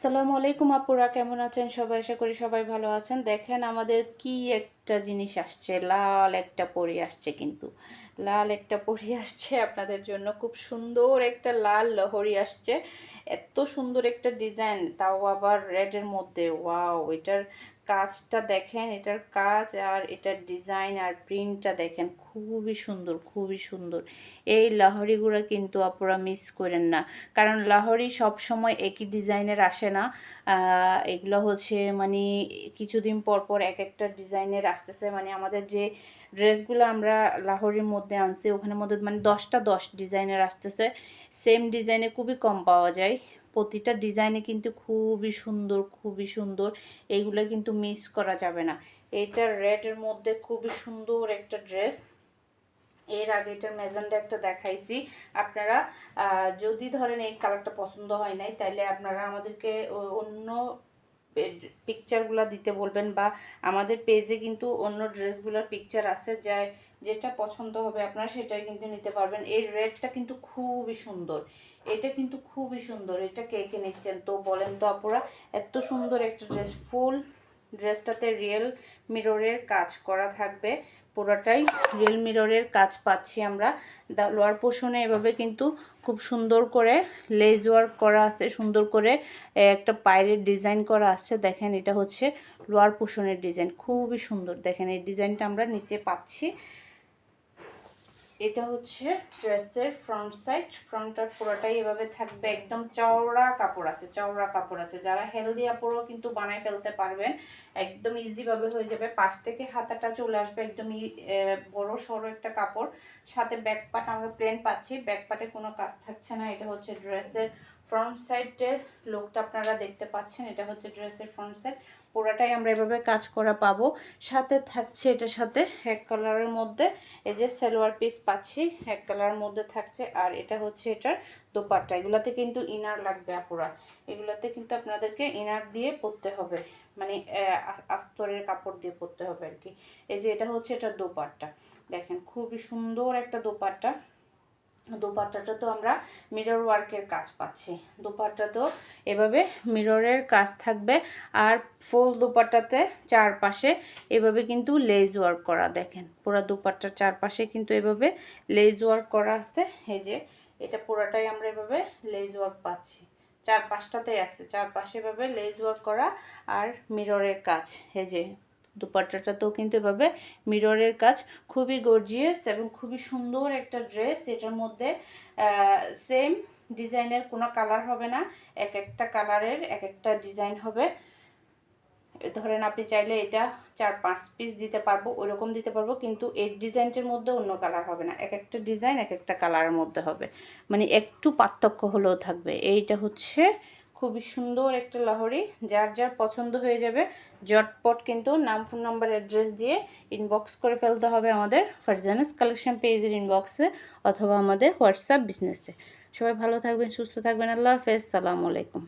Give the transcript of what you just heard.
সালামু আলাইকুম আপুরা কেমন আছেন? সবাই আশা করি সবাই ভালো আছেন। দেখেন আমাদের কি একটা জিনিস আসছে, লাল একটা পরি আসছে কিন্তু। লাল একটা পরি আসছে আপনাদের জন্য। খুব সুন্দর একটা লাল লহরি আসছে। এত সুন্দর একটা ডিজাইন, তাও আবার রেডের মধ্যে। ওয়াও, এটার কাজটা দেখেন, এটার কাজ আর এটার ডিজাইন আর প্রিন্টটা দেখেন। খুবই সুন্দর খুবই সুন্দর। এই লাহরিগুলো কিন্তু আপনারা মিস করেন না। কারণ লাহরি সব সময় একই ডিজাইনের আসে না। এগুলো হচ্ছে মানে কিছুদিন পর পর এক একটা ডিজাইনের আসতেছে মানে আমাদের যে ড্রেসগুলো আমরা লাহোরের মধ্যে আনছি, ওখানের মধ্যে মানে দশটা দশ ডিজাইনের আসতেছে। সেম ডিজাইনে খুবই কম পাওয়া যায়। প্রতিটা ডিজাইনে কিন্তু খুবই সুন্দর খুবই সুন্দর। এইগুলো কিন্তু মিস করা যাবে না। এটা রেডের মধ্যে খুবই সুন্দর একটা ড্রেস। এর আগে এটার মেজানটা একটা দেখাইছি। আপনারা যদি ধরেন এই কালারটা পছন্দ হয় নাই তাহলে আপনারা আমাদেরকে অন্য পিকচারগুলো দিতে বলবেন বা আমাদের পেজে কিন্তু অন্য ড্রেসগুলোর পিকচার আছে যায় যেটা পছন্দ হবে আপনারা সেটাই কিন্তু নিতে পারবেন। এই রেডটা কিন্তু খুবই সুন্দর। এটা কিন্তু খুবই সুন্দর। এটা কে কে নিচ্ছেন তো বলেন তো আপুরা। এত সুন্দর একটা ড্রেস ফুল ড্রেসটাতে রিয়েল মিররের কাজ করা থাকবে। পুরোটাই রিয়েল মিররের কাজ পাচ্ছি আমরা। লোয়ার পোষণে এভাবে কিন্তু খুব সুন্দর করে লেজ ওয়ার্ক করা আছে, সুন্দর করে একটা পায়ের ডিজাইন করা আছে। দেখেন এটা হচ্ছে লোয়ার পোষণের ডিজাইন খুবই সুন্দর। দেখেন এই ডিজাইনটা আমরা নিচে পাচ্ছি। এটা হচ্ছে ড্রেসের ফ্রন্ট সাইড ফ্রন্টটার পুরোটাই এভাবে থাকবে। একদম চওড়া কাপড় আছে, চওড়া কাপড় আছে। যারা হেলদি কাপড়ও কিন্তু বানায় ফেলতে পারবেন। একদম ইজিভাবে হয়ে যাবে। পাশ থেকে হাতাটা চলে আসবে একদম বড় সড়ো একটা কাপড়। সাথে ব্যাক পাট আমরা প্লেন পাচ্ছি। ব্যাক পাটে কোনো কাজ থাকছে না। এটা হচ্ছে ড্রেসের ফ্রন্ট সাইডের লোকটা আপনারা দেখতে পাচ্ছেন, এটা হচ্ছে ড্রেসের ফ্রন্ট সাইড পুরাটাই আমরা এভাবে কাজ করা পাবো। সাথে থাকছে এটার সাথে এক কালারের মধ্যে, এই যে সালোয়ার পিস পাচ্ছি, এক কালারের মধ্যে থাকছে, আর এটা হচ্ছে এটার দোপাট্টা। এগুলাতে কিন্তু ইনার লাগবে আপুরা। এগুলাতে কিন্তু আপনাদেরকে ইনার দিয়ে পরতে হবে মানে আস্তরের কাপড় দিয়ে পরতে হবে আর কি। এই যে এটা হচ্ছে এটা দোপাট্টা। দেখেন, খুবই সুন্দর একটা দোপাট্টা। দোপাট্টাটা তো আমরা মিরর ওয়ার্কের কাজ পাচ্ছি। দোপাট্টা তো এভাবে মিররের কাজ থাকবে আর ফুল দোপাট্টাতে চারপাশে এভাবে কিন্তু লেজ ওয়ার্ক করা দেখেন। পুরো দোপাট্টার চারপাশে কিন্তু এভাবে লেজ ওয়ার্ক করা আছে। এই যে এটা পুরাটাই আমরা এভাবে লেজ ওয়ার্ক পাচ্ছি। চার পাঁচটাতেই আছে। চার পাশে এভাবে লেজ ওয়ার্ক করা আর মিররের কাজ। এই যে দুপাট্টাটাতেও কিন্তু এভাবে মিররের কাজ খুবই গর্জিয়াস এবং খুবই সুন্দর একটা ড্রেস এটার মধ্যে সেম ডিজাইনের কোনো কালার হবে না, এক একটা কালারের এক একটা ডিজাইন হবে। ধরেন আপনি চাইলে এটা চার পাঁচ পিস দিতে পারব ওইরকম দিতে পারব, কিন্তু এর ডিজাইনটির মধ্যে অন্য কালার হবে না। এক একটা ডিজাইন এক একটা কালারের মধ্যে হবে। মানে একটু পার্থক্য হলেও থাকবে। এইটা হচ্ছে খুবই সুন্দর একটা লহরি, যার যার পছন্দ হয়ে যাবে জটপট কিন্তু নাম ফোন নাম্বার অ্যাড্রেস দিয়ে ইনবক্স করে ফেলতে হবে আমাদের ফারজানাস কালেকশন পেজের ইনবক্সে অথবা আমাদের হোয়াটসঅ্যাপ বিজনেসে সবাই ভালো থাকবেন, সুস্থ থাকবেন, আল্লাহ হাফেজ, সালামু আলাইকুম।